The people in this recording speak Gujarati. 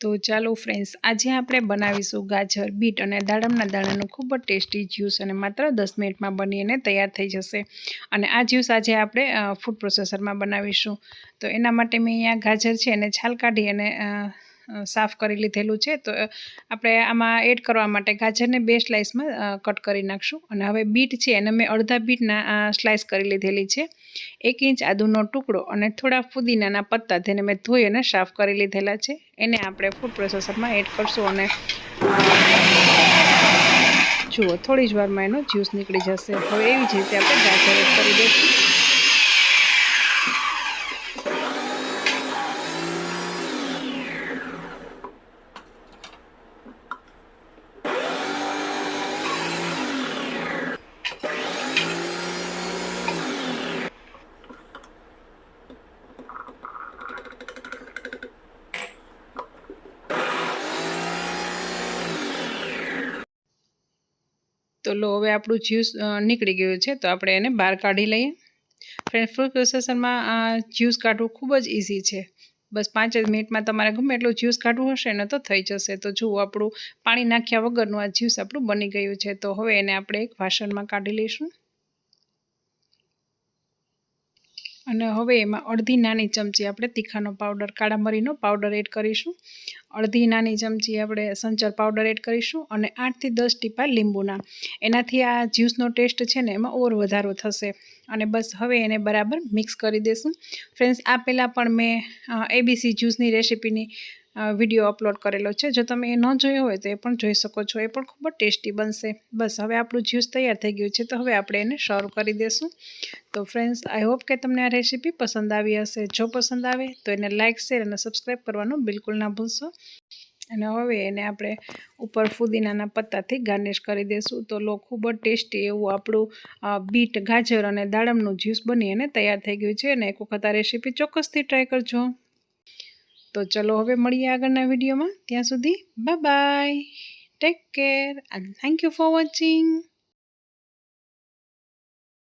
તો ચાલો ફ્રેન્ડ્સ આજે આપણે બનાવીશું ગાજર, બીટ અને દાડમના દાણાનું ખૂબ જ ટેસ્ટી જ્યુસ અને માત્ર દસ મિનિટમાં બની અને તૈયાર થઈ જશે. અને આ જ્યુસ આજે આપણે ફૂડ પ્રોસેસરમાં બનાવીશું. તો એના માટે મેં અહીંયા ગાજર છે એને છાલ કાઢી અને સાફ કરી લીધેલું છે. તો આપણે આમાં એડ કરવા માટે ગાજરને બે સ્લાઇસમાં કટ કરી નાખશું. અને હવે બીટ છે, એને મેં અડધા બીટના સ્લાઇસ કરી લીધેલી છે. એક ઇંચ આદુનો ટુકડો અને થોડા ફુદીનાના પત્તા જેને મેં ધોઈ અને સાફ કરી લીધેલા છે. એને આપણે ફૂડ પ્રોસેસરમાં એડ કરશું અને, જુઓ, થોડી જ વારમાં એનો જ્યુસ નીકળી જશે. હવે એવી જ રીતે આપણે ગાજર એડ કરી દઈશું. તો લો, હવે આપણું જ્યુસ નીકળી ગયું છે, તો આપણે એને બહાર કાઢી લઈએ. ફ્રેન્ડ ફ્રૂટ પ્રોસેસરમાં આ જ્યુસ કાઢવું ખૂબ જ ઇઝી છે. બસ પાંચ જ મિનિટમાં તમારે ગમે એટલું જ્યુસ કાઢવું હશે ને તો થઈ જશે. તો જુઓ, આપણું પાણી નાખ્યા વગરનું આ જ્યુસ આપણું બની ગયું છે. તો હવે એને આપણે એક વાસણમાં કાઢી લઈશું. અને હવે એમાં અડધી નાની ચમચી આપણે તીખાનો પાવડર, કાળા મરીનો પાવડર એડ કરીશું. અડધી નાની ચમચી આપણે સંચર પાવડર એડ કરીશું અને આઠથી દસ ટીપા લીંબુના. એનાથી આ જ્યુસનો ટેસ્ટ છે ને એમાં ઓર વધારો થશે. અને બસ હવે એને બરાબર મિક્સ કરી દઈશું ફ્રેન્ડ્સ, આ પહેલાં પણ મેં એબીસી જ્યુસની રેસીપીની વીડિયો અપલોડ કરેલો છે. જો તમે એ ન જોયો હોય તો એ પણ જોઈ શકો છો. એ પણ ખૂબ જ ટેસ્ટી બનશે. બસ, હવે આપણું જ્યુસ તૈયાર થઈ ગયું છે. તો હવે આપણે એને સર્વ કરી દઈશું તો ફ્રેન્ડ્સ આઈ હોપ કે તમને આ રેસીપી પસંદ આવી હશે. જો પસંદ આવે તો એને લાઇક શેર અને સબસ્ક્રાઈબ કરવાનું બિલકુલ ના ભૂલશો. અને હવે એને આપણે ઉપર ફુદીનાના પત્તાથી ગાર્નિશ કરી દઈશું તો લો, ખૂબ જ ટેસ્ટી એવું આપણું બીટ, ગાજર અને દાડમનું જ્યુસ બની અને તૈયાર થઈ ગયું છે. અને એક વખત આ રેસીપી ચોક્કસથી ટ્રાય કરજો. તો ચલો હવે મળીએ આગળના વિડીયોમાં. ત્યાં સુધી bye take care and thank you for watching